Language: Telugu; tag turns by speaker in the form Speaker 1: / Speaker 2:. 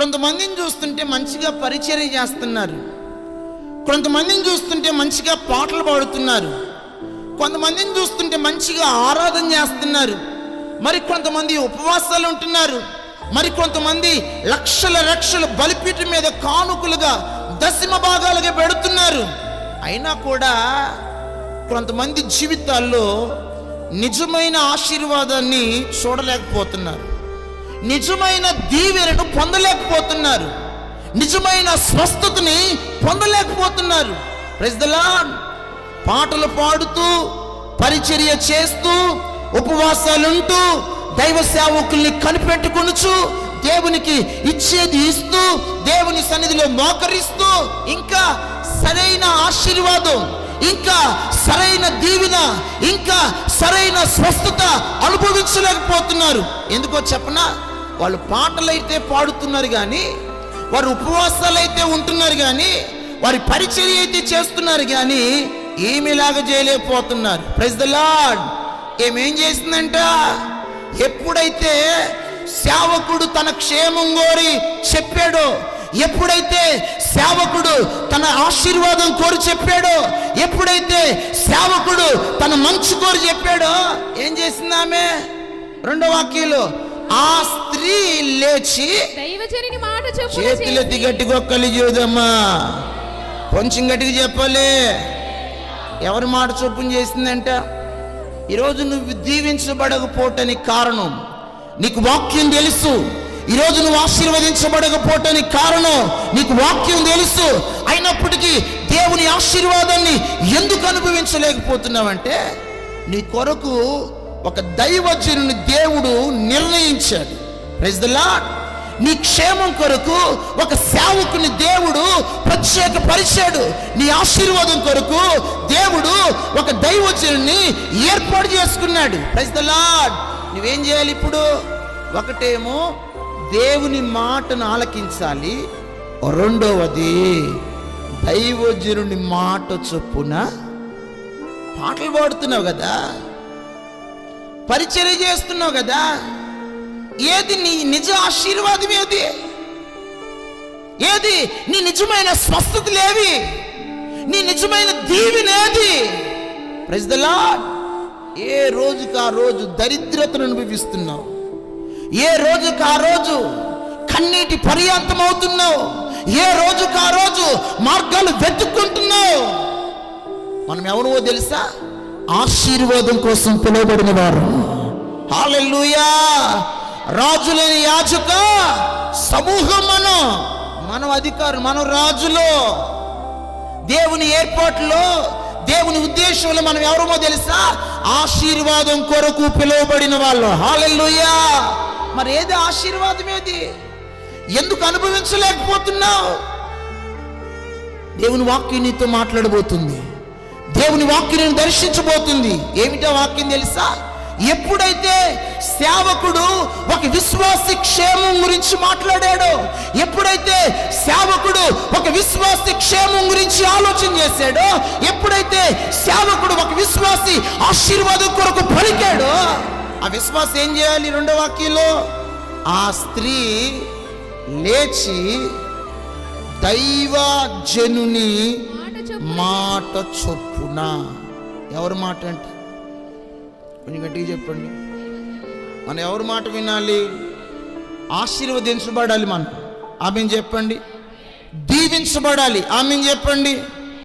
Speaker 1: కొంతమందిని చూస్తుంటే మంచిగా పరిచర్య చేస్తున్నారు. కొంతమందిని చూస్తుంటే మంచిగా పాటలు పాడుతున్నారు. కొంతమందిని చూస్తుంటే మంచిగా ఆరాధన చేస్తున్నారు. మరి కొంతమంది ఉపవాసాలు ఉంటున్నారు. మరి కొంతమంది లక్షల లక్షల బలిపీఠం మీద కానుకలుగా దశమ భాగాలుగా పెడుతున్నారు. అయినా కూడా కొంతమంది జీవితాల్లో నిజమైన ఆశీర్వాదాన్ని చూడలేకపోతున్నారు. నిజమైన దీవెనను పొందలేకపోతున్నారు. నిజమైన స్వస్థతని పొందలేకపోతున్నారు. ప్రజలాన్ పాటలు పాడుతూ పరిచర్య చేస్తూ ఉపవాసాలుంటూ దైవ సేవకుల్ని కనిపెట్టుకొనుచు దేవునికి ఇచ్చేది ఇస్తూ దేవుని సన్నిధిలో మోకరిస్తూ ఇంకా సరైన ఆశీర్వాదం ఇంకా సరైన దీవెన ఇంకా సరైన స్వస్థత అనుభవించలేకపోతున్నారు. ఎందుకో చెప్పనా? వాళ్ళు పాటలైతే పాడుతున్నారు కానీ వారు ఉపవాసాలు అయితే ఉంటున్నారు కానీ వారి పరిచర్య అయితే చేస్తున్నారు కానీ ఏమిలాగా చేయలేకపోతున్నారు. ప్రైజ్ ద లార్డ్ ఏమేం చేసిందంట? ఎప్పుడైతే సేవకుడు తన క్షేమం కోరి చెప్పాడో ఎప్పుడైతే సేవకుడు తన ఆశీర్వాదం కోరి చెప్పాడో ఎప్పుడైతే సేవకుడు తన మంచు కోరి చెప్పాడో ఏం చేసింది ఆమె? రెండో వాక్యంలో ఆ స్త్రీ లేచి
Speaker 2: దైవజనుని మాట చొప్పున
Speaker 1: చేతులెత్తి గట్టిగా ఒక్కలి చూదమ్మా కొంచెం గట్టిగా చెప్పాలి. ఎవరి మాట చొప్పున చేసిందంట? ఈరోజు నువ్వు దీవించబడకపోవటానికి కారణం నీకు వాక్యం తెలుసు. ఈరోజు నువ్వు ఆశీర్వదించబడకపోవటానికి కారణం నీకు వాక్యం తెలుసు. అయినప్పటికీ దేవుని ఆశీర్వాదాన్ని ఎందుకు అనుభవించలేకపోతున్నావంటే నీ కొరకు ఒక దైవజనుని దేవుడు నిర్ణయించాడు. ప్రైజ్ ద లార్డ్ నీ క్షేమం కొరకు ఒక సేవకుని దేవుడు ప్రత్యేక పరిచాడు నీ ఆశీర్వాదం కొరకు దేవుడు ఒక దైవజనుని ఏర్పాటు చేసుకున్నాడు. ప్రైజ్ ద లాడ్ నువ్వేం చేయాలి ఇప్పుడు? ఒకటేమో దేవుని మాటను ఆలకించాలి. రెండవది దైవజనుని మాట చొప్పున పాటలు పాడుతున్నావు కదా? పరిచర్య చేస్తున్నావు కదా? ఏది నీ నిజ ఆశీర్వాదం ఏది? ఏది నీ నిజమైన స్వస్థతలేవి నీ నిజమైన దీవినేది ప్రైజ్ ఏ రోజుకి ఆ రోజు దరిద్రతను అనుభవిస్తున్నావు? ఏ రోజుకి ఆ రోజు కన్నీటి పర్యాంతం అవుతున్నావు ఏ రోజుకి ఆ రోజు మార్గాలు వెతుక్కుంటున్నావు? మనం ఎవరో తెలుసా? ఆశీర్వాదం కోసం పిలువబడిన వారు హాలెల్లుయా. రాజులేని యాచక సమూహం మనం మనం అధికారులు మనం రాజులో దేవుని ఏర్పాట్లో దేవుని ఉద్దేశంలో మనం ఎవరమో తెలుసా? ఆశీర్వాదం కొరకు పిలువబడిన వాళ్ళు. హాలెల్లుయా. మరి ఏది ఆశీర్వాదం ఏది? ఎందుకు అనుభవించలేకపోతున్నావు? దేవుని వాక్యం నీతో మాట్లాడబోతుంది. దేవుని వాక్యం దర్శించబోతుంది. ఏమిటా వాక్యం తెలుసా? ఎప్పుడైతే సేవకుడు ఒక విశ్వాసి క్షేమం గురించి మాట్లాడాడో ఎప్పుడైతే సేవకుడు ఒక విశ్వాసి క్షేమం గురించి ఆలోచన చేశాడో ఎప్పుడైతే సేవకుడు ఒక విశ్వాసి ఆశీర్వాదం కొరకు పలికాడో ఆ విశ్వాసం ఏం చేయాలి రెండో వాక్యంలో? ఆ స్త్రీ లేచి దైవజనుని మాట చొప్పున. ఎవరి మాట అంటే? కొంచెం గట్టిగా చెప్పండి. మనం ఎవరి మాట వినాలి? ఆశీర్వదించబడాలి మనం. ఆమె చెప్పండి. దీవించబడాలి. ఆమె చెప్పండి.